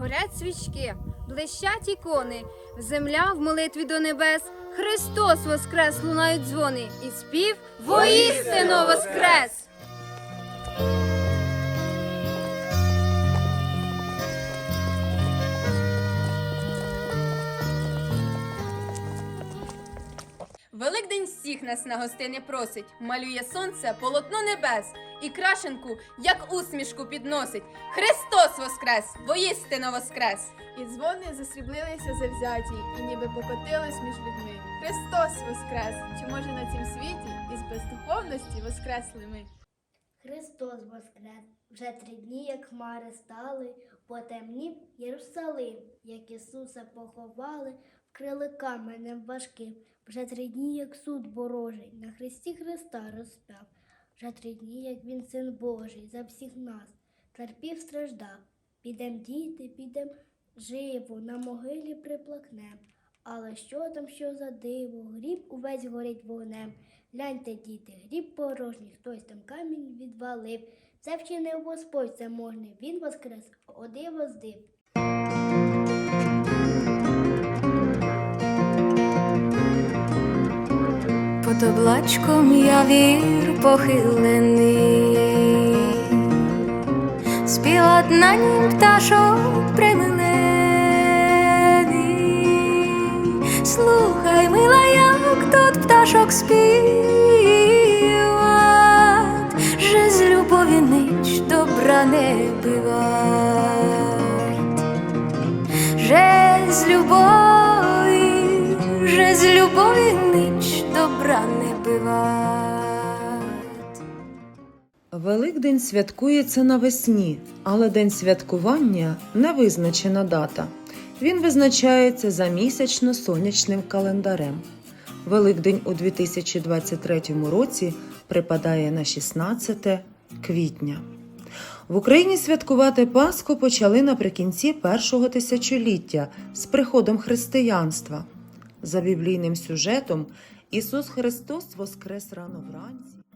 Горять свічки, блищать ікони, земля в молитві до небес. Христос воскрес лунають дзвони, і спів воістину воскрес! Великдень всіх нас на гостини просить, малює сонце полотно небес, і крашенку, як усмішку підносить. Христос воскрес, воістину воскрес! І дзвони засріблилися завзяті, і ніби покотились між людьми. Христос воскрес! Чи може на цім світі із бездуховності воскресли ми? Христос воскрес! Вже три дні, як хмари стали, потемнів Єрусалим, як Ісуса поховали, вкрили каменем важким. Вже три дні, як суд Божий, на хресті Христа розпяв. Вже три дні, як він син Божий, за всіх нас терпів, страждав. Підем діти, підем живо, на могилі приплакнем. Але що там, що за диво, гріб увесь горить вогнем. Гляньте, діти, гріб порожній, хтось там камінь відвалив. Це вчинив Господь заможний, він воскрес, о диво з див. Под облачком явір похилений, спіла на нім пташок примилений. Пташок співать, же з любові нич добра не бивать, же з любові, же з любові ніч добра не бивать. Великдень святкується навесні, але день святкування не визначена дата. Він визначається за місячно-сонячним календарем. Великдень у 2023 році припадає на 16 квітня. В Україні святкувати Пасху почали наприкінці першого тисячоліття з приходом християнства. За біблійним сюжетом Ісус Христос воскрес рано вранці.